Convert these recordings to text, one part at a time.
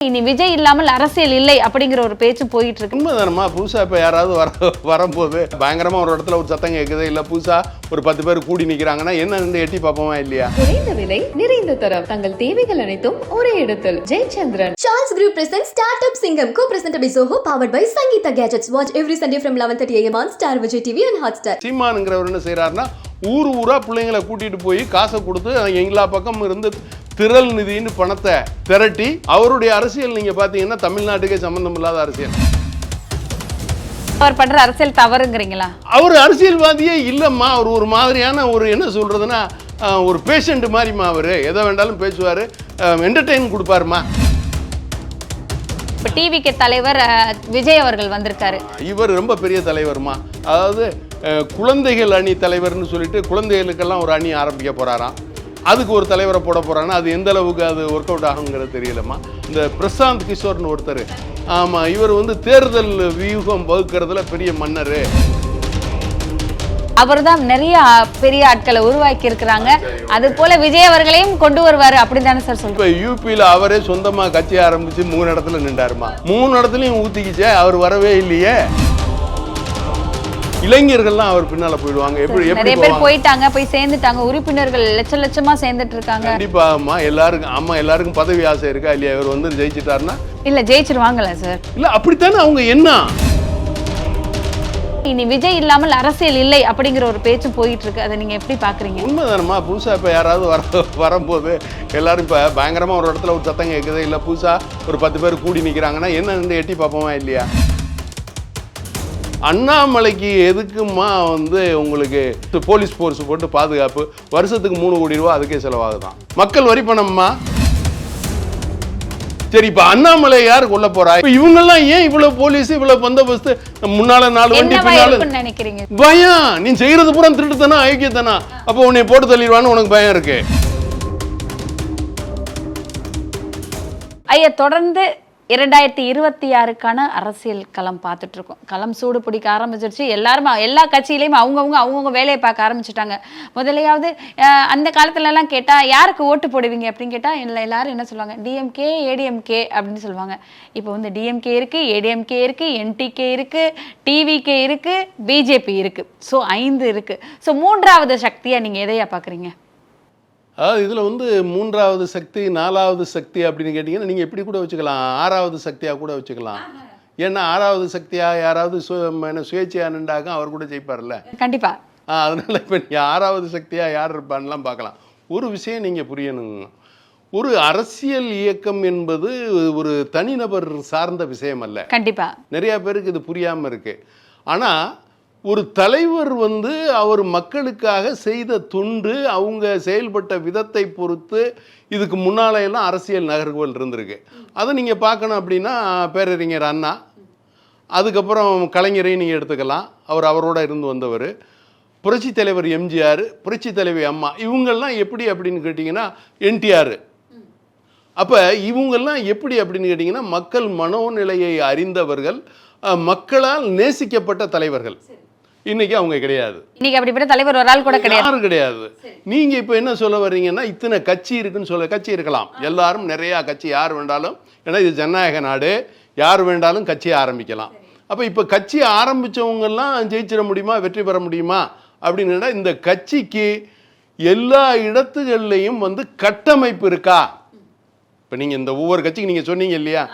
இனி விஜய் இல்லாமல் அரசியல் இல்லை அப்படிங்கிற ஒரு பேச்சு போயிட்டு இருக்கு உண்மைதானம்மா புதுசாக இப்போ யாராவது வர வரும்போது பயங்கரமாக ஒரு இடத்துல ஒரு சத்தம் கேட்குது இல்லை புதுசாக ஒரு பத்து பேர் கூடி நிற்கிறாங்கன்னா என்ன இருந்து எட்டி பார்ப்போமா இல்லையா குறைந்த விலை நிறைந்த தரம் தங்கள் தேவைகள் அனைத்தும் ஒரே இடத்தில் Jayachandran Charles Group presents Startup Singham, co-presented by Zoho, powered by Sangeeta Gadgets. Watch every Sunday from 11:30 a.m. on Star Vijay TV and Hotstar. சீமானுங்கிறவர் என்ன செய்கிறாருன்னா ஊர் ஊராக பிள்ளைங்களை கூட்டிகிட்டு போய் காசை கொடுத்து எங்களா பக்கம் இருந்து திரள் நிதின்னு பணத்தை திரட்டி அவருடைய அரசியல் நீங்கள் பார்த்தீங்கன்னா தமிழ்நாட்டுக்கே சம்மந்தம் இல்லாத அரசியல். அவர் பண்ற அரசியல் தவறுங்கிறீங்களா? அவர் அரசியல்வாதியே இல்லைம்மா. அவர் ஒரு மாதிரியான ஒரு என்ன சொல்கிறதுனா ஒரு பேஷண்ட் மாதிரிம்மா அவர். எதை வேண்டாலும் பேசுவார். என்டர்டெயின் கொடுப்பாருமா இப்ப டிவிக்கு தலைவர் விஜய் அவர்கள் வந்திருக்காரு. இவர் ரொம்ப பெரிய தலைவர்மா அதாவது குழந்தைகள் அணி தலைவர்னு சொல்லிட்டு குழந்தைகளுக்கெல்லாம் ஒரு அணி ஆரம்பிக்க போறாராம். அதுக்கு ஒரு தலைவரை போட போறாங்கன்னா அது எந்த அளவுக்கு அது ஒர்க் அவுட் ஆகுங்கிறது தெரியலம்மா. இந்த பிரசாந்த் கிஷோர்னு ஒருத்தர். ஆமா இவர் வந்து தேர்தல் வியூகம் வகுக்கிறதுல பெரிய மன்னர். அவர்தான் நிறைய அஹ், பெரிய ஆட்களை உருவாக்கி இருக்கிறாங்க. அது போல விஜய் அவர்களையும் கொண்டு வருவாரு அப்படின்னு தானே சார் இப்போ யூபியில் அவரே சொந்தமா கட்சி ஆரம்பிச்சு மூணு இடத்துல நின்றாருமா. மூணு இடத்துலையும் ஊத்திக்கிச்சே அவர் வரவே இல்லையே. இளைஞர்கள்லாம் அவர் பின்னால போயிடுவாங்க. எப்படி நிறைய பேர் போயிட்டாங்க போய் சேர்ந்துட்டாங்க. உறுப்பினர்கள் லட்ச லட்சமா சேர்ந்துட்டு இருக்காங்க. கண்டிப்பாம்மா எல்லாருக்கும் ஆமா எல்லாருக்கும் பதவி ஆசை இருக்கா இல்லையா? இவர் வந்து ஜெயிச்சிட்டாருன்னா? இல்ல ஜெயிச்சிருவாங்கல்ல சார் இல்ல அப்படித்தானே அவங்க என்ன இனி விஜய் இல்லாமல் அரசியல் இல்லை அப்படிங்கிற ஒரு பேச்சு போயிட்டு இருக்கு அதை நீங்க எப்படி பாக்குறீங்க? உண்மைதானம்மா புதுசா இப்ப யாராவது வர வரும்போது எல்லாரும் இப்ப பயங்கரமா ஒரு இடத்துல ஒரு சத்தம் கேட்குது இல்ல புதுசா ஒரு பத்து பேர் கூடி நிக்கிறாங்கன்னா என்ன இருந்து எட்டி பார்ப்போமா இல்லையா? அண்ணாமலைக்கு எதுக்குமா வந்து உங்களுக்கு போலீஸ் ஃபோர்ஸ் போட்டு பாதுகாப்பு? வருஷத்துக்கு மூணு கோடி ரூபா அதுக்கே செலவாகுதான். மக்கள் வரி பணம்மா? சரி இப்ப அண்ணாமலை யார் கொல்ல போறா? இப்ப இவங்கெல்லாம் ஏன் இவ்வளவு போலீஸ் இவ்வளவு பந்தோபஸ்து? முன்னால நாலு வண்டி பின்னால நினைக்கிறீங்க? பயம். நீ செய்யறது பூரா திருட்டுத்தானா ஐக்கியத்தானா அப்போ உன்னை போட்டு தள்ளிடுவான்னு உனக்கு பயம் இருக்கு. ஐயா தொடர்ந்து இரண்டாயிரத்தி இருபத்தி ஆறுக்கான அரசியல் களம் பார்த்துட்டு இருக்கோம் களம் சூடு பிடிக்க ஆரம்பிச்சிருச்சு. எல்லாரும் எல்லா கட்சியிலையும் அவங்கவுங்க அவங்கவுங்க வேலையை பார்க்க ஆரம்பிச்சிட்டாங்க. முதலையாவது அந்த காலத்துலலாம் கேட்டால் யாருக்கு ஓட்டு போடுவீங்க? அப்படின்னு கேட்டால் இல்லை எல்லாரும் என்ன சொல்லுவாங்க டிஎம்கே ஏடிஎம்கே அப்படின்னு சொல்லுவாங்க. இப்போ வந்து டிஎம்கே இருக்குது ஏடிஎம்கே இருக்குது என்டிகே இருக்குது டிவிகே இருக்குது பிஜேபி இருக்குது ஸோ ஐந்து இருக்குது ஸோ மூன்றாவது சக்தியாக நீங்கள் எதையா பார்க்குறீங்க? அதாவது இதுல வந்து மூன்றாவது சக்தி நாலாவது சக்தி அப்படின்னு கேட்டீங்கன்னா நீங்க எப்படி கூட வச்சுக்கலாம். ஆறாவது சக்தியா கூட வச்சுக்கலாம். ஏன்னா ஆறாவது சக்தியா யாராவது சு என்ன சுயேட்சையா நின்றாக அவர் கூட ஜெயிப்பார்ல. கண்டிப்பா. ஆ, அதனால இப்போ நீ ஆறாவது சக்தியா யார் இருப்பான்லாம் பார்க்கலாம். ஒரு விஷயம் நீங்க புரியணுங்க. ஒரு அரசியல் இயக்கம் என்பது ஒரு தனிநபர் சார்ந்த விஷயம் அல்ல. கண்டிப்பா. நிறைய பேருக்கு இது புரியாம இருக்கு. ஆனா ஒரு தலைவர் வந்து அவர் மக்களுக்காக செய்த தொண்டு அவங்க செயல்பட்ட விதத்தை பொறுத்து இதுக்கு முன்னாலையெல்லாம் அரசியல் நகர்வுகள் இருந்திருக்கு. அதை நீங்கள் பார்க்கணும் அப்படின்னா பேரறிஞர் அண்ணா அதுக்கப்புறம் கலைஞரையும் நீங்கள் எடுத்துக்கலாம். அவர் அவரோட இருந்து வந்தவர். புரட்சி தலைவர் எம்ஜிஆர் புரட்சி தலைவி அம்மா இவங்கெல்லாம் எப்படி அப்படின்னு கேட்டிங்கன்னா என்டிஆர். அப்போ இவங்கெல்லாம் எப்படி அப்படின்னு கேட்டிங்கன்னா மக்கள் மனோநிலையை அறிந்தவர்கள் மக்களால் நேசிக்கப்பட்ட தலைவர்கள். இன்னைக்கு அவங்க கிடையாது. இன்னைக்கு அப்படிப்பட்ட தலைவர் ஒரு ஆள் கூட கிடையாது. யாரும் கிடையாது. நீங்க இப்ப என்ன சொல்ல வர்றீங்கன்னா இத்தனை கட்சி இருக்குன்னு சொல்ல கட்சி இருக்கலாம். எல்லாரும் நிறைய கட்சி யார் வேண்டாலும் ஏன்னா இது ஜனநாயக நாடு யார் வேண்டாலும் கட்சியை ஆரம்பிக்கலாம். அப்ப இப்ப கட்சி ஆரம்பிச்சவங்க எல்லாம் ஜெயிச்சிட முடியுமா வெற்றி பெற முடியுமா? அப்படின்னா இந்த கட்சிக்கு எல்லா இடத்துகள்லையும் வந்து கட்டமைப்பு இருக்கா? இப்ப நீங்க இந்த ஒவ்வொரு கட்சிக்கு நீங்க சொன்னீங்க இல்லையா?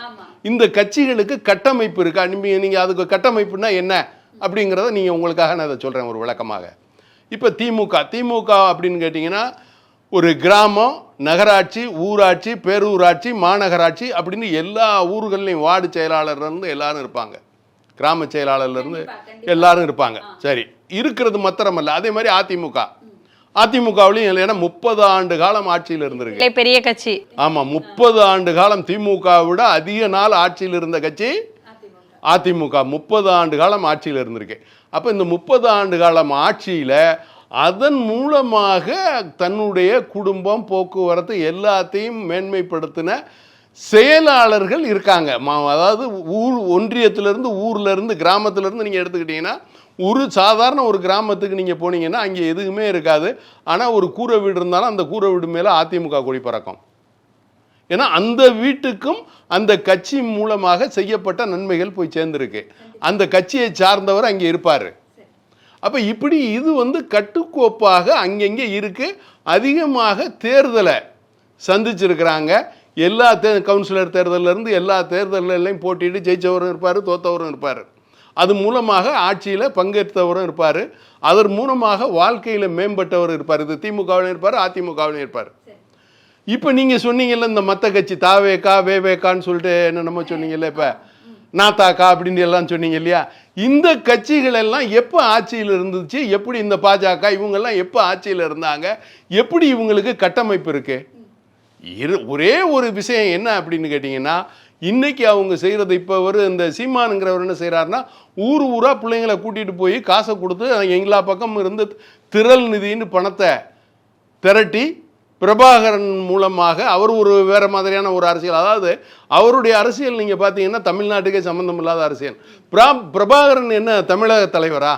இந்த கட்சிகளுக்கு கட்டமைப்பு இருக்கா? நீங்க நீங்க அதுக்கு கட்டமைப்புனா என்ன? அப்படிங்கிறத நீங்க உங்களுக்காக நான் அதை சொல்றேன் ஒரு விளக்கமாக. இப்ப திமுக திமுக அப்படின்னு கேட்டிங்கன்னா ஒரு கிராமம் நகராட்சி ஊராட்சி பேரூராட்சி மாநகராட்சி அப்படின்னு எல்லா ஊர்கள்லையும் வார்டு செயலாளர்ல இருந்து எல்லாரும் இருப்பாங்க. கிராம செயலாளர்ல இருந்து எல்லாரும் இருப்பாங்க. சரி இருக்கிறது மாத்திரமல்ல. அதே மாதிரி அதிமுக. அதிமுகவிலையும் ஏன்னா முப்பது ஆண்டு காலம் ஆட்சியில் இருந்திருக்கு. பெரிய கட்சி. ஆமா முப்பது ஆண்டு காலம் திமுக விட அதிக நாள் ஆட்சியில் இருந்த கட்சி அதிமுக முப்பது ஆண்டு காலம் ஆட்சியில் இருந்திருக்கு. அப்போ இந்த முப்பது ஆண்டு காலம் ஆட்சியில் அதன் மூலமாக தன்னுடைய குடும்பம் போக்குவரத்து எல்லாத்தையும் மேன்மைப்படுத்தின செயலாளர்கள் இருக்காங்க. மா- அதாவது ஊர் ஒன்றியத்திலேருந்து ஊர்லேருந்து இருந்து நீங்கள் இருந்து எடுத்துக்கிட்டீங்கன்னா ஒரு சாதாரண ஒரு கிராமத்துக்கு நீங்கள் போனீங்கன்னா அங்கே எதுவுமே இருக்காது. ஆனால் ஒரு கூரை வீடு இருந்தாலும் அந்த கூரை வீடு மேலே அதிமுக கொடி பறக்கும். ஏன்னா அந்த வீட்டுக்கும் அந்த கட்சி மூலமாக செய்யப்பட்ட நன்மைகள் போய் சேர்ந்துருக்கு. அந்த கட்சியை சார்ந்தவர் அங்கே இருப்பார். அப்போ இப்படி இது வந்து கட்டுக்கோப்பாக அங்கங்கே இருக்கு. அதிகமாக தேர்தலை சந்திச்சிருக்கிறாங்க. எல்லா தே கவுன்சிலர் தேர்தல்லேருந்து எல்லா தேர்தல்லையும் போட்டிட்டு ஜெயிச்சவரும் இருப்பார் தோத்தவரும் இருப்பார். அது மூலமாக ஆட்சியில் பங்கேற்றவரும் இருப்பார். அதன் மூலமாக வாழ்க்கையில் மேம்பட்டவர் இருப்பார். இது திமுகவிலும் இருப்பார் அதிமுகவிலும் இருப்பார். இப்போ நீங்கள் சொன்னீங்கல்ல இந்த மற்ற கட்சி தாவேக்கா வேவேக்கான்னு சொல்லிட்டு என்னென்னமோ சொன்னீங்கல்ல இப்போ? நாத்தாக்கா அப்படின்னு எல்லாம் சொன்னீங்க இல்லையா? இந்த கட்சிகள் எல்லாம் எப்போ ஆட்சியில் இருந்துச்சு? எப்படி இந்த பாஜக இவங்கெல்லாம் எப்போ ஆட்சியில் இருந்தாங்க? எப்படி இவங்களுக்கு கட்டமைப்பு இருக்கு? இரு ஒரே ஒரு விஷயம் என்ன அப்படின்னு கேட்டிங்கன்னா இன்னைக்கு அவங்க செய்கிறது இப்போ ஒரு இந்த சீமானுங்கிறவர் என்ன செய்கிறாருன்னா ஊர் ஊராக பிள்ளைங்களை கூட்டிகிட்டு போய் காசை கொடுத்து எங்களா பக்கம் இருந்து திரள் நிதின்னு பணத்தை திரட்டி பிரபாகரன் மூலமாக அவர் ஒரு வேறு மாதிரியான ஒரு அரசியல். அதாவது அவருடைய அரசியல் நீங்கள் பார்த்தீங்கன்னா தமிழ்நாட்டுக்கே சம்மந்தம் இல்லாத அரசியல். பிரா பிரபாகரன் என்ன தமிழக தலைவரா?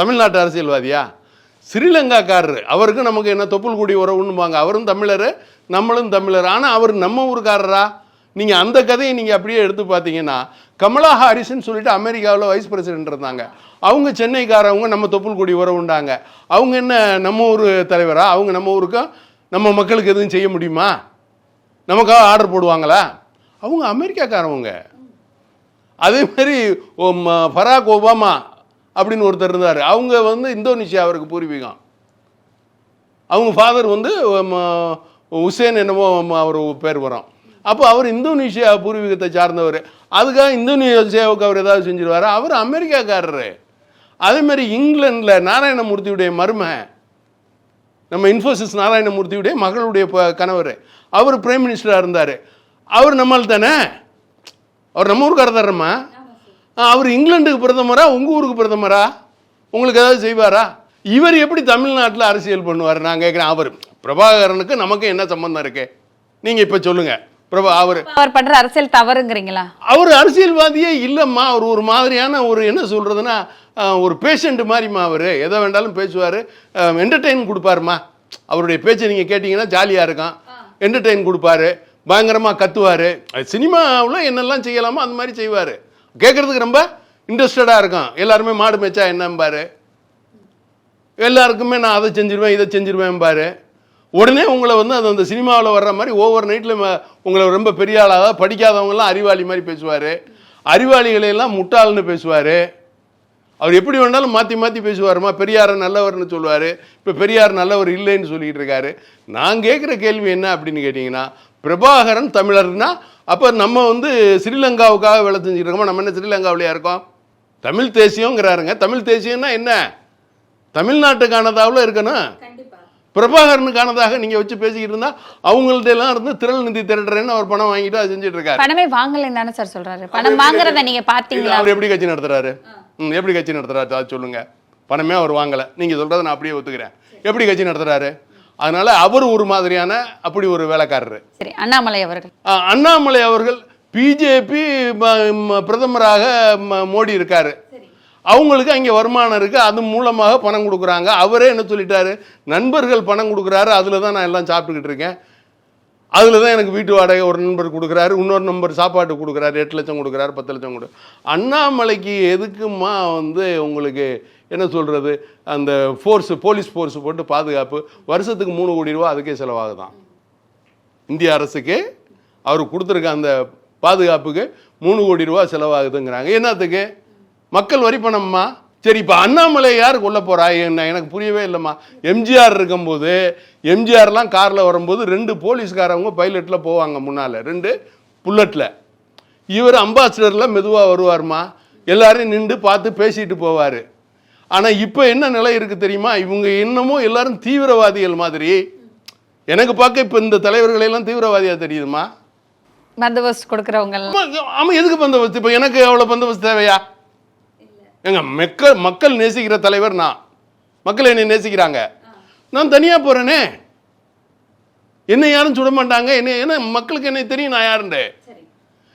தமிழ்நாட்டு அரசியல்வாதியா? ஸ்ரீலங்காக்காரர். அவருக்கு நமக்கு என்ன தொப்புள் கூடி உறவுன்னுவாங்க. அவரும் தமிழர் நம்மளும் தமிழர். ஆனால் அவர் நம்ம ஊருக்காரரா? நீங்கள் அந்த கதையை நீங்கள் அப்படியே எடுத்து பார்த்தீங்கன்னா கமலா ஹாரிஸ்ன்னு சொல்லிட்டு அமெரிக்காவில் வைஸ் பிரசிடென்ட் இருந்தாங்க. அவங்க சென்னைக்காரவங்க நம்ம தொப்புள் கொடி உறவுண்டாங்க. அவங்க என்ன நம்ம ஊர் தலைவரா? அவங்க நம்ம ஊருக்கும் நம்ம மக்களுக்கு எதுவும் செய்ய முடியுமா? நமக்காக ஆர்டர் போடுவாங்களா? அவங்க அமெரிக்காக்காரவங்க. அதே மாதிரி ஃபராக் ஒபாமா அப்படின்னு ஒருத்தர் இருந்தார். அவங்க வந்து இந்தோனேஷியா அவருக்கு பூர்வீகம். அவங்க ஃபாதர் வந்து உசேன் என்னமோ அவர் பேர் வரும். அப்போ அவர் இந்தோனேஷியா பூர்வீகத்தை சார்ந்தவர். அதுக்காக இந்தோனேஷியாவுக்கு அவர் ஏதாவது செஞ்சிருவாரு? அவர் அமெரிக்காக்காரரு. அதே மாதிரி இங்கிலாண்டில் நாராயணமூர்த்தியுடைய மருமை நம்ம இன்ஃபோசிஸ் நாராயணமூர்த்தியுடைய மகளுடைய கணவர். அவர் பிரைம் மினிஸ்டராக இருந்தார். அவர் நம்மால் தானே? அவர் நம்ம ஊருக்காரர் தானம்மா அவர் இங்கிலாந்துக்கு பிரதமரா? உங்கள் ஊருக்கு பிரதமரா? உங்களுக்கு ஏதாவது செய்வாரா? இவர் எப்படி தமிழ்நாட்டில் அரசியல் பண்ணுவார்? நான் கேட்குறேன் அவர் பிரபாகரனுக்கு நமக்கு என்ன சம்மந்தம் இருக்கு? நீங்கள் இப்போ சொல்லுங்கள் பிரபா அவர் அவர் பண்ற அரசியல் தவறுங்கிறீங்களா? அவர் அரசியல்வாதியே இல்லைம்மா. அவர் ஒரு மாதிரியான ஒரு என்ன சொல்கிறதுனா ஒரு பேஷண்ட் மாதிரிம்மா அவர். எதை வேண்டாலும் பேசுவார். என்டர்டெயின் கொடுப்பாருமா அவருடைய பேச்சை நீங்கள் கேட்டிங்கன்னா ஜாலியாக இருக்கும் என்டர்டெயின் கொடுப்பாரு. பயங்கரமாக கத்துவார். சினிமாவில் என்னெல்லாம் செய்யலாமோ அந்த மாதிரி செய்வார். கேட்குறதுக்கு ரொம்ப இன்ட்ரெஸ்டடாக இருக்கும் எல்லாருமே மாடு மேய்ச்சா என்னம்பாரு? எல்லாருக்குமே நான் அதை செஞ்சிருவேன் இதை செஞ்சிருவேன் பாரு உடனே உங்களை வந்து அது அந்த சினிமாவில் வர்ற மாதிரி ஓவர் நைட்டில் உங்களை ரொம்ப பெரிய ஆளாக படிக்காதவங்கலாம் அறிவாளி மாதிரி பேசுவார். அறிவாளிகளையெல்லாம் முட்டாள்னு பேசுவார். அவர் எப்படி வேணாலும் மாற்றி மாற்றி பேசுவாருமா? பெரியாரை நல்லவர்னு சொல்லுவார். இப்போ பெரியார் நல்லவர் இல்லைன்னு சொல்லிக்கிட்டு இருக்காரு. நான் கேட்குற கேள்வி என்ன அப்படின்னு கேட்டிங்கன்னா பிரபாகரன் தமிழர்னா அப்போ நம்ம வந்து ஸ்ரீலங்காவுக்காக வேலை செஞ்சுட்டு இருக்கோமா? நம்ம என்ன ஸ்ரீலங்காவிலையா இருக்கோம்? தமிழ் தேசியங்கிறாருங்க தமிழ் தேசியம்னா என்ன? தமிழ்நாட்டுக்கானதாவில் இருக்கணும். பிரபாகரனுக்கானதாக நீங்க வச்சு பேசிக்கிட்டு இருந்தா அவங்கள்ட்ட எல்லாம் இருந்து திரள் நிதி திரட்டுறேன்னு அவர் பணம் வாங்கிட்டு அதை செஞ்சுட்டு இருக்காரு. பணமே வாங்கலைன்னு தானே சார் சொல்றாரு. பணம் வாங்குறத நீங்க பாத்தீங்களா? அவர் எப்படி கட்சி நடத்துறாரு? ம், எப்படி கட்சி நடத்துறாரு? அது சொல்லுங்க. பணமே அவர் வாங்கல. நீங்க சொல்றதை நான் அப்படியே ஒத்துக்கிறேன். எப்படி கட்சி நடத்துறாரு? அதனால அவர் ஒரு மாதிரியான அப்படி ஒரு வேலைக்காரரு. சரி அண்ணாமலை அவர்கள். அண்ணாமலை அவர்கள் பிஜேபி பிரதமராக மோடி இருக்காரு. அவங்களுக்கு அங்கே வருமானம் இருக்குது அது மூலமாக பணம் கொடுக்குறாங்க. அவரே என்ன சொல்லிட்டாரு? நண்பர்கள் பணம் கொடுக்குறாரு. அதில் தான் நான் எல்லாம் சாப்பிட்டுக்கிட்டு இருக்கேன். அதில் தான் எனக்கு வீட்டு வாடகை ஒரு நண்பர் கொடுக்குறாரு. இன்னொரு நம்பர் சாப்பாட்டு கொடுக்குறாரு. எட்டு லட்சம் கொடுக்குறாரு. பத்து லட்சம் கொடு. அண்ணாமலைக்கு எதுக்குமா வந்து உங்களுக்கு என்ன சொல்கிறது அந்த ஃபோர்ஸு போலீஸ் ஃபோர்ஸு போட்டு பாதுகாப்பு. வருஷத்துக்கு மூணு கோடி ரூபா அதுக்கே செலவாகுதான். இந்திய அரசுக்கு அவர் கொடுத்துருக்க அந்த பாதுகாப்புக்கு மூணு கோடி ரூபா செலவாகுதுங்கிறாங்க. என்னத்துக்கு? மக்கள் வரி பணம்மா? சரி இப்போ அண்ணாமலை யார் கொல்ல போறா? என்ன எனக்கு புரியவே இல்லைம்மா. எம்ஜிஆர் இருக்கும்போது எம்ஜிஆர்லாம் காரில் வரும்போது ரெண்டு போலீஸ்காரவங்க பைலட்டில் போவாங்க முன்னால். ரெண்டு புல்லட்டில் இவர் அம்பாசிடரில் மெதுவாக வருவார்மா எல்லாரையும் நின்று பார்த்து பேசிட்டு போவார். ஆனால் இப்போ என்ன நிலை இருக்குது தெரியுமா? இவங்க இன்னமும் எல்லாரும் தீவிரவாதிகள் மாதிரி. எனக்கு பார்க்க இப்போ இந்த தலைவர்களை எல்லாம் தீவிரவாதியா தெரியுதுமா பந்தோபஸ்து கொடுக்கறவங்க எல்லாம். ஆமா, ஆமா எதுக்கு பந்தோபஸ்து? இப்போ எனக்கு அவ்வளோ பந்தோபஸ்து தேவையா? எங்க மக்கள் மக்கள் நேசிக்கிற தலைவர் நான். மக்கள் என்னை நேசிக்கிறாங்க. நான் தனியாக போகிறேனே என்னை யாரும் சுட மாட்டாங்க. என்ன ஏன்னா மக்களுக்கு என்ன தெரியும் நான் யாருன்னு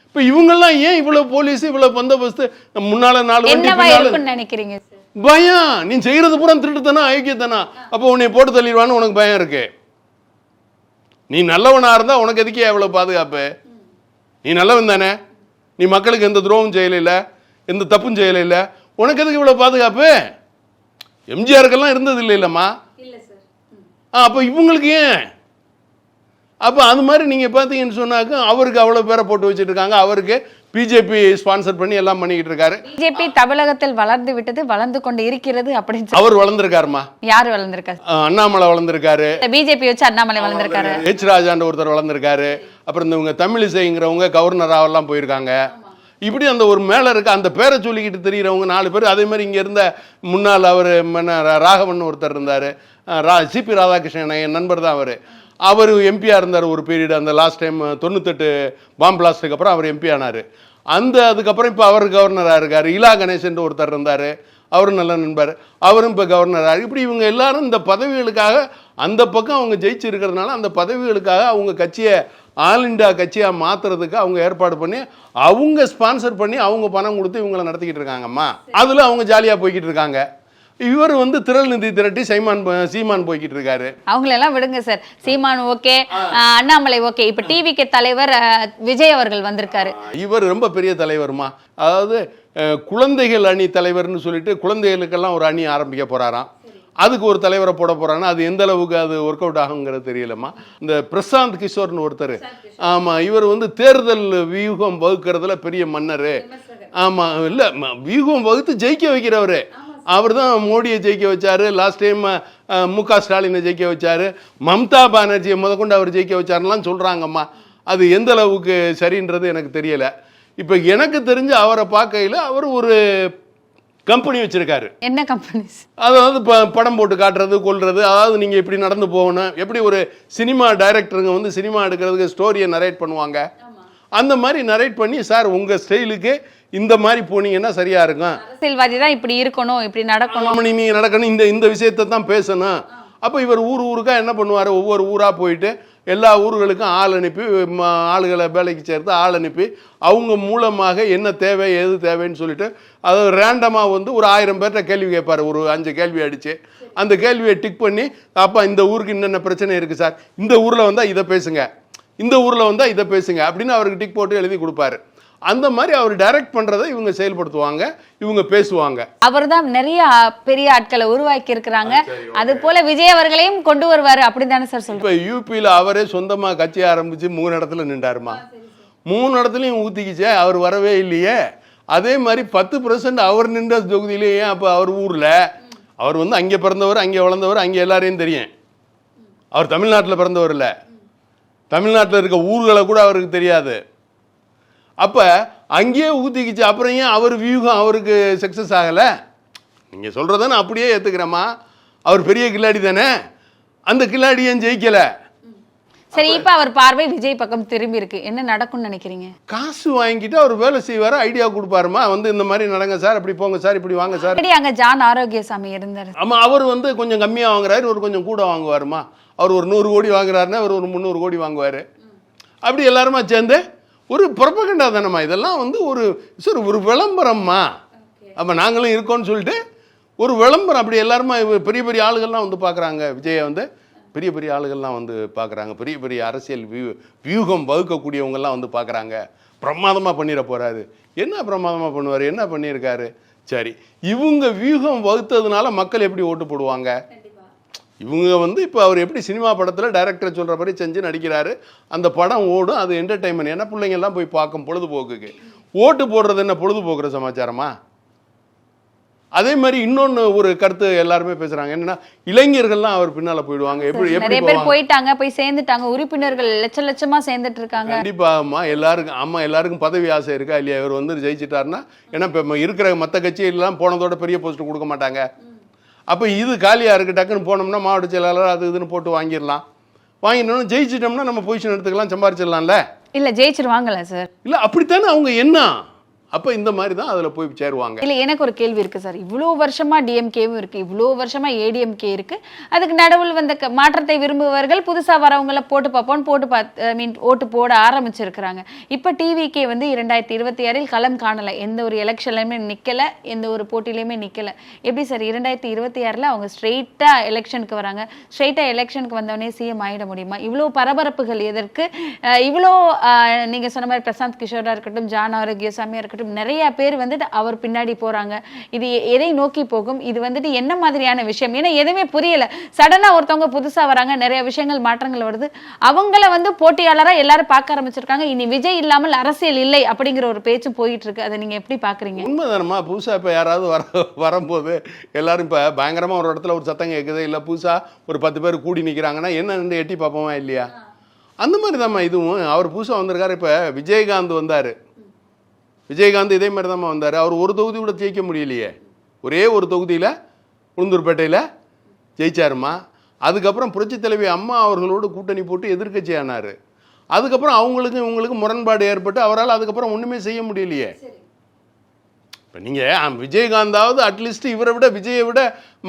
இப்போ இவங்கெல்லாம் ஏன் இவ்வளோ போலீஸ் இவ்வளோ பந்தோபஸ்து? முன்னால நாலு வண்டி நினைக்கிறீங்க பயம். நீ செய்யறது பூரா திருட்டுத்தனா ஐக்கியத்தனா அப்போ உன்னை போட்டு தள்ளிடுவான்னு உனக்கு பயம் இருக்கு. நீ நல்லவனா இருந்தா உனக்கு எதுக்கே எவ்வளவு பாதுகாப்பு? நீ நல்லவன் தானே? நீ மக்களுக்கு எந்த துரோகம் செய்யல எந்த தப்பும் செய்யல உனக்கு எதுக்கு இவ்வளவு பாதுகாப்பு? எம்ஜிஆருக்கெல்லாம் இருந்தது இல்லை இல்லம்மா. ஆ அப்போ இவங்களுக்கு ஏன்? அப்போ அது மாதிரி நீங்கள் பார்த்தீங்கன்னு சொன்னாக்க அவருக்கு அவ்வளோ பேரை போட்டு வச்சுட்டு இருக்காங்க அவருக்கு பிஜேபி ஸ்பான்சர் பண்ணி எல்லாம் பண்ணிக்கிட்டு இருக்காரு. பிஜேபி தமிழகத்தில் வளர்ந்து விட்டது வளர்ந்து கொண்டு இருக்கிறது அப்படின்னு அவர் வளர்ந்துருக்காருமா? யார் வளர்ந்திருக்கா அண்ணாமலை வளர்ந்துருக்காரு. பிஜேபி வச்சு அண்ணாமலை வளர்ந்திருக்காரு. ஹெச் ராஜான்ற ஒருத்தர் வளர்ந்துருக்காரு. அப்புறம் இந்த இவங்க தமிழிசைங்கிறவங்க கவர்னராகலாம் போயிருக்காங்க. இப்படி அந்த ஒரு மேலே இருக்க அந்த பேரை சொல்லிக்கிட்டு தெரிகிறவங்க நாலு பேர் அதே மாதிரி இங்கே இருந்த முன்னாள் அவர் ராகவன் ஒருத்தர் இருந்தார். ரா சிபி ராதாகிருஷ்ணன் என் நண்பர் தான் அவர். அவர் எம்பியாக இருந்தார் ஒரு பீரியட் அந்த லாஸ்ட் டைம் தொண்ணூத்தெட்டு பாம் பிளாஸ்ட்டுக்கு அப்புறம் அவர் எம்பி ஆனார். அந்த அதுக்கப்புறம் இப்போ அவர் கவர்னராக இருக்கார். இலா கணேசன் ஒருத்தர் இருந்தார். அவரும் நல்ல நண்பர். அவரும் இப்போ கவர்னராக இப்படி இவங்க எல்லாரும் இந்த பதவிகளுக்காக அந்த பக்கம் அவங்க ஜெயிச்சு இருக்கிறதுனால அந்த பதவிகளுக்காக அவங்க கட்சியை ஆல் இண்டியா கட்சியாக மாற்றுறதுக்கு அவங்க ஏற்பாடு பண்ணி அவங்க ஸ்பான்சர் பண்ணி அவங்க பணம் கொடுத்து இவங்களை நடத்திக்கிட்டு இருக்காங்கம்மா. அதில் அவங்க ஜாலியாக போய்கிட்டு இருக்காங்க. இவர் வந்து திரள் நிதி திரட்டி சைமான் சீமான் போய்கிட்டு இருக்காரு. அவங்களெல்லாம் விடுங்க sir. Seeman okay Annamalai okay. இப்ப டிவிக்கு தலைவர் விஜய் அவர்கள் வந்திருக்காரு. இவர் ரொம்ப பெரிய தலைவருமா. அதாவது குழந்தைகள் அணி தலைவர்னு சொல்லிட்டு குழந்தைகளுக்கெல்லாம் ஒரு அணி ஆரம்பிக்க போறாராம். அதுக்கு ஒரு தலைவரை போட போறாங்கன்னா அது எந்த அளவுக்கு அது ஒர்க் அவுட் ஆகுங்கிறது தெரியலம்மா. இந்த பிரசாந்த் கிஷோர்னு ஒருத்தர். ஆமா இவர் வந்து தேர்தல் வியூகம் வகுக்கிறதுல பெரிய மன்னர். ஆமா இல்ல வியூகம் வகுத்து ஜெயிக்க வைக்கிறவரு. அவர் தான் மோடியை ஜெயிக்க வச்சாரு லாஸ்ட் டைம் மு க ஸ்டாலினை ஜெயிக்க வச்சாரு. மம்தா பானர்ஜியை முதற்கொண்டு அவர் ஜெயிக்க வச்சாருலாம் சொல்றாங்கம்மா. அது எந்த அளவுக்கு சரின்றது எனக்கு தெரியல. இப்போ எனக்கு தெரிஞ்சு அவரை பார்க்கையில் அவர் ஒரு கம்பெனி வச்சிருக்காரு. என்ன கம்பெனிஸ் அதாவது படம் போட்டு காட்டுறது கொள்றது அதாவது நீங்கள் இப்படி நடந்து போகணும் எப்படி ஒரு சினிமா டைரக்டருங்க வந்து சினிமா எடுக்கிறதுக்கு ஸ்டோரியை நரேட் பண்ணுவாங்க. அந்த மாதிரி நரேட் பண்ணி சார் உங்கள் ஸ்டைலுக்கு இந்த மாதிரி போனீங்கன்னா சரியாக இருக்கும். அரசியல்வாதி தான் இப்படி இருக்கணும் இப்படி நடக்கணும். ஆமா, நீ நடக்கணும் இந்த இந்த விஷயத்தை தான் பேசணும். அப்போ இவர் ஊர் ஊருக்கா என்ன பண்ணுவார்? ஒவ்வொரு ஊராக போயிட்டு எல்லா ஊர்களுக்கும் ஆள் அனுப்பி ஆளுகளை வேலைக்கு சேர்த்து ஆள் அனுப்பி அவங்க மூலமாக என்ன தேவை எது தேவைன்னு சொல்லிட்டு அது ரேண்டமாக வந்து ஒரு ஆயிரம் பேர்கிட்ட கேள்வி கேட்பார். ஒரு அஞ்சு கேள்வி அடித்து அந்த கேள்வியை டிக் பண்ணி அப்பா இந்த ஊருக்கு என்னென்ன பிரச்சனை இருக்குது சார்? இந்த ஊரில் வந்தால் இதை பேசுங்க. இந்த ஊரில் வந்தால் இதை பேசுங்க. அப்படின்னு அவருக்கு டிக் போட்டு எழுதி கொடுப்பாரு. அந்த மாதிரி அவர் டைரக்ட் பண்ணுறதை இவங்க செயல்படுத்துவாங்க இவங்க பேசுவாங்க. அவர்தான் நிறைய பெரிய ஆட்களை உருவாக்கி இருக்கிறாங்க அது போல விஜய் அவர்களையும் கொண்டு வருவாரு அப்படின்னு தானே சார் சொல்றேன் இப்போ யூபியில் அவரே சொந்தமாக கட்சி ஆரம்பித்து மூணு இடத்துல நின்றாருமா? மூணு இடத்துலையும் ஊற்றிக்கிச்சே அவர் வரவே இல்லையே. அதே மாதிரி பத்து பர்சன்ட் அவர் நின்ற தொகுதியிலே ஏன் அப்போ அவர் ஊரில்? அவர் வந்து அங்கே பிறந்தவர் அங்கே வளர்ந்தவர் அங்கே எல்லாரையும் தெரியும். அவர் தமிழ்நாட்டில் பிறந்தவர் இல்லை. தமிழ்நாட்டில் இருக்க ஊர்களை கூட அவருக்கு தெரியாது. அப்போ அங்கேயே ஊற்றிக்கிச்சு அப்புறம் ஏன் அவர் வியூகம் அவருக்கு சக்ஸஸ் ஆகலை? நீங்கள் சொல்கிறத நான் அப்படியே ஏற்றுக்கிறேம்மா அவர் பெரிய கில்லாடி தானே. அந்த கில்லாடி ஏன் ஜெயிக்கலை? சரி இப்ப அவர் பார்வை விஜய் பக்கம் திரும்பி இருக்கு. என்ன நடக்கும்னு நினைக்கிறீங்க? காசு வாங்கிட்டு அவர் வேலை செய்வார் ஐடியா கொடுப்பாருமா? வந்து இந்த மாதிரி நடங்க சார் இப்படி போங்க சார் இப்படி வாங்க சார். அப்படி அங்க ஜான் ஆரோக்கியசாமி இருந்தாரு? ஆமாம் அவர் வந்து கொஞ்சம் கம்மியாக வாங்குறாரு ஒரு கொஞ்சம் கூட வாங்குவாருமா. அவர் ஒரு நூறு கோடி வாங்குறாருன்னா அவர் ஒரு முந்நூறு கோடி வாங்குவார். அப்படி எல்லாருமா சேர்ந்து ஒரு புறப்பகண்டா தானம்மா? இதெல்லாம் வந்து ஒரு சார் ஒரு விளம்பரம்மா. அப்போ நாங்களும் இருக்கோம்னு சொல்லிட்டு ஒரு விளம்பரம் அப்படி எல்லாருமா பெரிய பெரிய ஆளுகள்லாம் வந்து பார்க்குறாங்க விஜயை வந்து பெரிய பெரிய ஆளுகள்லாம் வந்து பார்க்குறாங்க பெரிய பெரிய அரசியல் வியூ வியூகம் வகுக்கக்கூடியவங்கெல்லாம் வந்து பார்க்குறாங்க பிரமாதமாக பண்ணிட போகிறாரு என்ன பிரமாதமாக பண்ணுவார்? என்ன பண்ணியிருக்காரு? சரி இவங்க வியூகம் வகுத்ததுனால மக்கள் எப்படி ஓட்டு போடுவாங்க? இவங்க வந்து இப்போ அவர் எப்படி சினிமா படத்தில் டைரக்டர் சொல்கிற மாதிரி செஞ்சு நடிக்கிறாரு. அந்த படம் ஓடும் அது என்டர்டைன்மெண்ட் ஏன்னா பிள்ளைங்க எல்லாம் போய் பார்க்கும் பொழுதுபோக்குக்கு. ஓட்டு போடுறது என்ன பொழுதுபோக்குற சமாச்சாரமா? அதே மாதிரி இன்னொன்று ஒரு கருத்து எல்லாருமே பேசுகிறாங்க என்னன்னா இளைஞர்கள்லாம் அவர் பின்னால் போயிடுவாங்க. எப்படி எப்படி நிறைய பேர் போயிட்டாங்க போய் சேர்ந்துட்டாங்க. உறுப்பினர்கள் லட்ச லட்சமா சேர்ந்துட்டு இருக்காங்க. கண்டிப்பாகம்மா எல்லாருக்கும் ஆமா எல்லாருக்கும் பதவி ஆசை இருக்கா இல்லையா? இவர் வந்து ஜெயிச்சிட்டாருன்னா ஏன்னா இப்போ இருக்கிற மற்ற கட்சியெல்லாம் போனதோட பெரிய போஸ்ட் கொடுக்க மாட்டாங்க. அப்போ இது காலியாக இருக்கு டக்குன்னு போனோம்னா மாவட்ட செயலாளர் அது இதுன்னு போட்டு வாங்கிடலாம். வாங்கிட்டோம்னா ஜெயிச்சிட்டோம்னா நம்ம பொசிஷன் எடுத்துக்கலாம் சம்பாரிச்சிடலாம்ல? இல்ல ஜெயிச்சிருவாங்கல்ல சார் இல்லை அப்படித்தானே அவங்க என்ன அப்போ இந்த மாதிரி தான் அதில் போய் சேருவாங்க. இல்ல எனக்கு ஒரு கேள்வி இருக்கு சார். இவ்வளோ வருஷமா டிஎம்கேவும் இருக்கு. இவ்வளோ வருஷமா ஏடிஎம்கே இருக்கு. அதுக்கு நடுவில் வந்த மாற்றத்தை விரும்புபவர்கள் புதுசா வரவங்கள போட்டு பார்ப்போம் போட்டு பார்த்து ஐ மீன் ஓட்டு போட ஆரம்பிச்சிருக்கிறாங்க. இப்போ டிவிகே வந்து இரண்டாயிரத்தி இருபத்தி ஆறில் களம் காணல. எந்த ஒரு எலெக்ஷன்லையுமே நிக்கல. எந்த ஒரு போட்டியிலையுமே நிக்கல. எப்படி சார்? இரண்டாயிரத்தி இருபத்தி ஆறில் அவங்க ஸ்ட்ரெயிட்டா எலெக்ஷனுக்கு வராங்க. ஸ்ட்ரெயிட்டா எலெக்ஷனுக்கு வந்தவொடனே சிஎம் ஆயிட முடியுமா? இவ்வளோ பரபரப்புகள் எதற்கு? இவ்வளவு இவ்வளோ நீங்க சொன்ன மாதிரி பிரசாந்த் கிஷோரா இருக்கட்டும் ஜான் ஆரோக்கியசாமியா இருக்கட்டும் நிறைய பேர் வந்துட்டு அவர் பின்னாடி போறாங்க. இது எதை நோக்கி போகும்? இது வந்துட்டு என்ன மாதிரியான விஷயம்? ஏன்னா எதுவுமே புரியல. சடனா ஒருத்தவங்க புதுசா வராங்க நிறைய விஷயங்கள் மாற்றங்கள் வருது. அவங்கள வந்து போட்டியாளரா எல்லாரும் பார்க்க ஆரம்பிச்சிருக்காங்க. இனி விஜய் இல்லாமல் அரசியல் இல்லை அப்படிங்கிற ஒரு பேச்சும் போயிட்டு இருக்கு அதை நீங்க எப்படி பாக்குறீங்க உண்மைதானம்மா. புதுசாக இப்போ யாராவது வர வரும்போது எல்லாரும் இப்போ பயங்கரமாக ஒரு இடத்துல ஒரு சத்தம் கேட்குது இல்லை புதுசாக ஒரு பத்து பேர் கூடி நிற்கிறாங்கன்னா என்ன எட்டி பார்ப்போமா இல்லையா? அந்த மாதிரி தாம்மா இதுவும். அவர் புதுசாக வந்திருக்காரு. இப்போ விஜயகாந்த் வந்தார். விஜயகாந்த் இதே மாதிரி தாம்மா வந்தார். அவர் ஒரு தொகுதி கூட ஜெயிக்க முடியலையே. ஒரே ஒரு தொகுதியில் உளுந்தூர்பேட்டையில் ஜெயிச்சாருமா? அதுக்கப்புறம் புரட்சித் தலைவி அம்மா அவர்களோடு கூட்டணி போட்டு எதிர்க்கட்சி ஆனார். அதுக்கப்புறம் அவங்களுக்கு இவங்களுக்கு முரண்பாடு ஏற்பட்டு அவரால் அதுக்கப்புறம் ஒன்றுமே செய்ய முடியலையே. இப்போ நீங்கள் விஜயகாந்தாவது அட்லீஸ்ட் இவரை விட விஜயை விட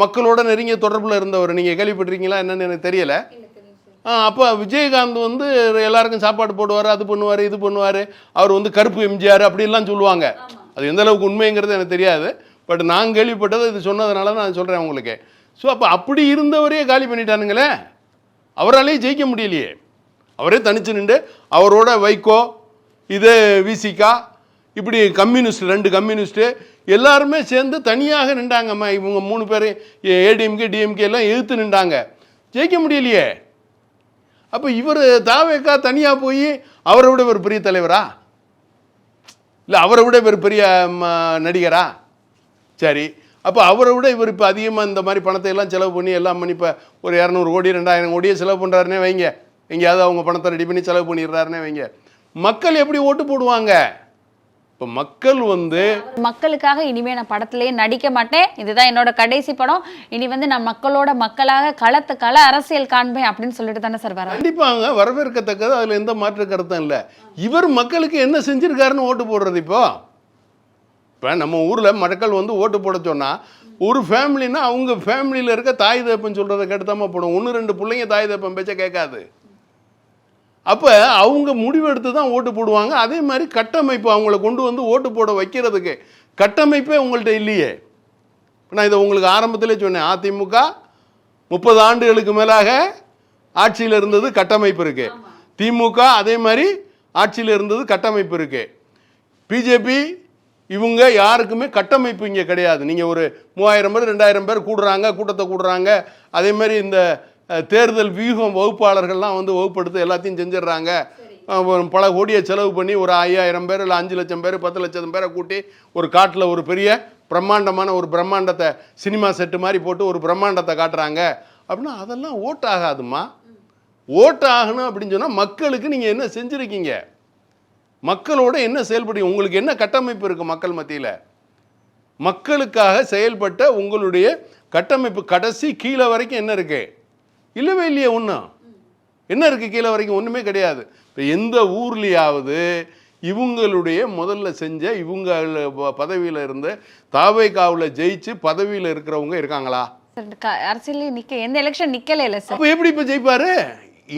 மக்களோட நெருங்கிய தொடர்பில் இருந்தவர். நீங்கள் கேள்விப்பட்டிருக்கீங்களா என்னன்னு எனக்கு தெரியல. அப்போ விஜயகாந்த் வந்து எல்லாருக்கும் சாப்பாடு போடுவார் அது பண்ணுவார் இது பண்ணுவார். அவர் வந்து கருப்பு எம்ஜிஆர் அப்படிலாம் சொல்லுவாங்க. அது எந்த அளவுக்கு உண்மைங்கிறது எனக்கு தெரியாது. பட் நான் கேள்விப்பட்டது இது சொன்னதுனால நான் சொல்கிறேன் உங்களுக்கு. ஸோ அப்போ அப்படி இருந்தவரையே காலி பண்ணிட்டானுங்களே. அவராலேயே ஜெயிக்க முடியலையே. அவரே தனிச்சு நின்று அவரோட வைகோ இது விசிகா இப்படி கம்யூனிஸ்ட் ரெண்டு கம்யூனிஸ்ட்டு எல்லாருமே சேர்ந்து தனியாக நின்றாங்கம்மா. இவங்க மூணு பேர் ஏடிஎம்கே டிஎம்கே எல்லாம் எதிர்த்து நின்றாங்க. ஜெயிக்க முடியலையே. அப்போ இவர் தாவேக்கா தனியாக போய் அவரை விட ஒரு பெரிய தலைவரா? இல்லை அவரை விட இவர் பெரிய நடிகரா? சரி. அப்போ அவரை விட இவர் இப்போ அதிகமாக இந்த மாதிரி பணத்தை எல்லாம் செலவு பண்ணி எல்லாம் பண்ணி இப்போ ஒரு இரநூறு கோடி ரெண்டாயிரம் கோடியே செலவு பண்ணுறாருனே வைங்க. எங்கேயாவது அவங்க பணத்தை ரெடி பண்ணி செலவு பண்ணிடுறாருனே வைங்க. மக்கள் எப்படி ஓட்டு போடுவாங்க? இப்போ மக்கள் வந்து மக்களுக்காக இனிமே நான் படத்திலேயே நடிக்க மாட்டேன். இதுதான் என்னோட கடைசி படம். இனி வந்து நான் மக்களோட மக்களாக களத்து கள அரசியல் காண்பேன் அப்படின்னு சொல்லிட்டு தானே சார் வர கண்டிப்பாங்க வரவேற்கத்தக்கது அதில் எந்த மாற்று கருத்தும் இல்லை. இவர் மக்களுக்கு என்ன செஞ்சிருக்காருன்னு ஓட்டு போடுறது இப்போ? இப்போ நம்ம ஊரில் மக்கள் வந்து ஓட்டு போட சொன்னால் ஒரு ஃபேமிலினா அவங்க ஃபேமிலியில் இருக்க தாய் தகப்பன் சொல்கிறத கேட்டுதாம்மா போடும் ஒன்று ரெண்டு பிள்ளைங்க தாய் தகப்பன் பேச்ச கேட்காது. அப்போ அவங்க முடிவெடுத்து தான் ஓட்டு போடுவாங்க. அதே மாதிரி கட்டமைப்பு அவங்கள கொண்டு வந்து ஓட்டு போட வைக்கிறதுக்கு கட்டமைப்பே உங்கள்கிட்ட இல்லையே. நான் இதை உங்களுக்கு ஆரம்பத்திலே சொன்னேன். அதிமுக முப்பது ஆண்டுகளுக்கு மேலாக ஆட்சியில் இருந்தது கட்டமைப்பு இருக்கு. திமுக அதே மாதிரி ஆட்சியில் இருந்தது கட்டமைப்பு இருக்கு. பிஜேபி இவங்க யாருக்குமே கட்டமைப்பு இங்கே கிடையாது. நீங்கள் ஒரு மூவாயிரம் பேர் ரெண்டாயிரம் பேர் கூடுறாங்க கூட்டத்தை கூடுறாங்க. அதே மாதிரி இந்த தேர்தல் வியூகம் வகுப்பாளர்கள்லாம் வந்து வகுப்படுத்து எல்லாத்தையும் செஞ்சிடுறாங்க. பல கோடியை செலவு பண்ணி ஒரு ஐயாயிரம் பேர் இல்லை அஞ்சு லட்சம் பேர் பத்து லட்சம் பேரை கூட்டி ஒரு காட்டில் ஒரு பெரிய பிரம்மாண்டமான ஒரு பிரம்மாண்டத்தை சினிமா செட்டு மாதிரி போட்டு ஒரு பிரம்மாண்டத்தை காட்டுறாங்க. அப்படின்னா அதெல்லாம் ஓட்டு ஆகாதுமா ஓட்டு ஆகணும் அப்படின்னு சொன்னால் மக்களுக்கு நீங்கள் என்ன செஞ்சுருக்கீங்க? மக்களோட என்ன செயல்படு உங்களுக்கு என்ன கட்டமைப்பு இருக்குது மக்கள் மத்தியில்? மக்களுக்காக செயல்பட்ட உங்களுடைய கட்டமைப்பு கடைசி கீழே வரைக்கும் என்ன இருக்குது இல்லவே இல்லையே ஒன்றும் என்ன இருக்கு கீழே வரைக்கும்? ஒன்றுமே கிடையாது. இப்போ எந்த ஊர்லேயாவது இவங்களுடைய முதல்ல செஞ்ச இவங்க பதவியில் இருந்து தாவேகாவில் ஜெயிச்சு பதவியில் இருக்கிறவங்க இருக்காங்களா? அரசியல்ல நிக்க எந்த எலெக்ஷன் நிக்கல இல்ல சார். அப்போ எப்படி இப்போ ஜெயிப்பாரு?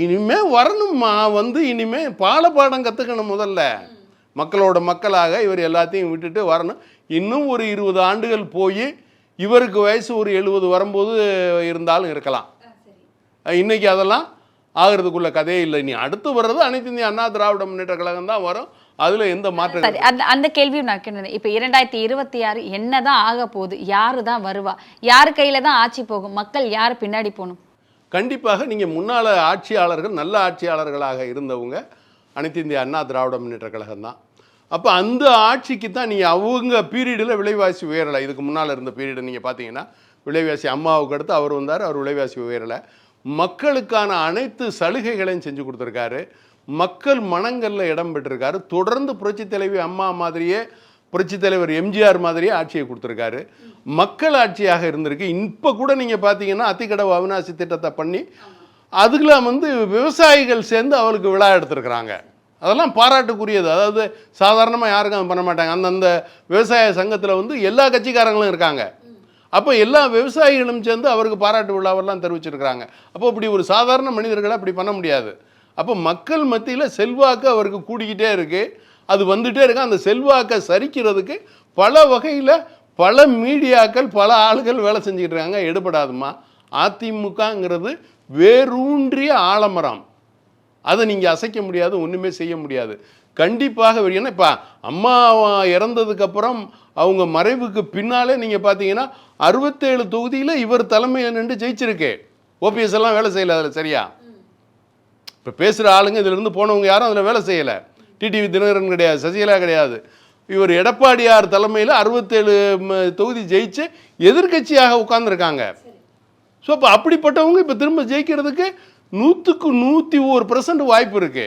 இனிமே வரணும்மா வந்து இனிமே பாடம் கற்றுக்கணும் முதல்ல. மக்களோட மக்களாக இவர் எல்லாத்தையும் விட்டுட்டு வரணும். இன்னும் ஒரு இருபது ஆண்டுகள் போய் இவருக்கு வயசு ஒரு எழுபது வரும்போது இருந்தாலும் இருக்கலாம். இன்னைக்கு அதெல்லாம் ஆகிறதுக்குள்ள கதையே இல்லை. இனி அடுத்து வர்றது அனைத்து இந்திய அண்ணா திராவிட முன்னேற்ற கழகம் தான் வரும். அதில் எந்த மாற்றம் அந்த அந்த கேள்வியும் நான் கேட்டேன். இப்போ இரண்டாயிரத்தி இருபத்தி ஆறு என்னதான் ஆக போகுது? யாரு தான் வருவா? யார் கையில தான் ஆட்சி போகும்? மக்கள் யார் பின்னாடி போகணும்? கண்டிப்பாக நீங்கள் முன்னாள் ஆட்சியாளர்கள் நல்ல ஆட்சியாளர்களாக இருந்தவங்க அனைத்து இந்திய அண்ணா திராவிட முன்னேற்ற கழகம் தான். அப்போ அந்த ஆட்சிக்கு தான் நீங்கள் அவங்க பீரியடில் விலைவாசி உயரலை. இதுக்கு முன்னால் இருந்த பீரியடை நீங்கள் பார்த்தீங்கன்னா விலைவாசி அம்மாவுக்கு அடுத்து அவர் வந்தார் அவர் விலைவாசி உயரலை. மக்களுக்கான அனைத்து சலுகைகளையும் செஞ்சு கொடுத்துருக்காரு. மக்கள் மனங்களில் இடம் பெற்றிருக்காரு. தொடர்ந்து புரட்சித் தலைவி அம்மா மாதிரியே புரட்சி தலைவர் எம்ஜிஆர் மாதிரியே ஆட்சியை கொடுத்துருக்காரு. மக்கள் ஆட்சியாக இருந்திருக்கு. இப்போ கூட நீங்கள் பார்த்தீங்கன்னா அத்திக்கடவு அவினாசி திட்டத்தை பண்ணி அதுக்கெலாம் வந்து விவசாயிகள் சேர்ந்து அவளுக்கு விழா எடுத்திருக்கிறாங்க. அதெல்லாம் பாராட்டுக்குரியது. அதாவது சாதாரணமாக யாருக்கும் அது பண்ண மாட்டாங்க. அந்தந்த விவசாய சங்கத்தில் வந்து எல்லா கட்சிக்காரங்களும் இருக்காங்க. அப்போ எல்லா விவசாயிகளும் சேர்ந்து அவருக்கு பாராட்டு விழாவெல்லாம் தெரிவிச்சிருக்கிறாங்க. அப்போ இப்படி ஒரு சாதாரண மனிதர்களை அப்படி பண்ண முடியாது. அப்போ மக்கள் மத்தியில் செல்வாக்கு அவருக்கு கூடிக்கிட்டே இருக்கு. அது வந்துட்டே இருக்கு. அந்த செல்வாக்கை சரிக்கிறதுக்கு பல வகையில் பல மீடியாக்கள் பல ஆளுகள் வேலை செஞ்சுக்கிட்டு இருக்காங்க. எடுபடாதுமா? அதிமுகங்கிறது வேரூன்றிய ஆலமரம். அதை நீங்கள் அசைக்க முடியாது ஒன்றுமே செய்ய முடியாது. கண்டிப்பாக வெ- ஏன்னா இப்போ அம்மா இறந்ததுக்கப்புறம் அவங்க மறைவுக்கு பின்னாலே நீங்கள் பார்த்தீங்கன்னா அறுபத்தேழு தொகுதியில் இவர் தலைமையில் நின்று ஜெயிச்சிருக்கு. ஓபிஎஸ் எல்லாம் வேலை செய்யலை அதில் சரியா? இப்போ பேசுகிற ஆளுங்க இதிலிருந்து போனவங்க யாரும் அதில் வேலை செய்யலை. டிடிவி தினகரன் கிடையாது சசிகலா கிடையாது. இவர் எடப்பாடியார் தலைமையில் அறுபத்தேழு ம- தொகுதி ஜெயிச்சு எதிர்க்கட்சியாக உட்கார்ந்துருக்காங்க. ஸோ அப்போ அப்படிப்பட்டவங்க இப்போ திரும்ப ஜெயிக்கிறதுக்கு நூற்றுக்கு நூற்றி ஒரு பர்சன்ட் வாய்ப்பு இருக்குது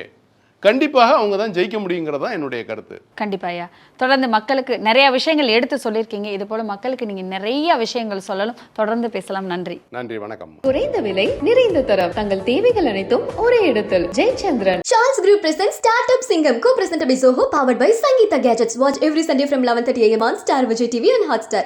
கண்டிப்பாக அவங்க தான் ஜெயிக்க முடியுங்கிறது தான் என்னுடைய கருத்து. கண்டிப்பா ஐயா. தொடர்ந்து மக்களுக்கு நிறைய விஷயங்கள் எடுத்து சொல்லியிருக்கீங்க. இது போல மக்களுக்கு நீங்க நிறைய விஷயங்கள் சொல்லணும் தொடர்ந்து பேசலாம். நன்றி. நன்றி வணக்கம். குறைந்த விலை நிறைந்த தரம். தங்கள் தேவைகள் அனைத்தும் ஒரே இடத்தில். Jayachandran. Charles Group presents Startup Singham, co-presented by Zoho, powered by Sangeeta Gadgets. Watch every Sunday from 11:30 a.m. on Star Vijay TV and Hotstar.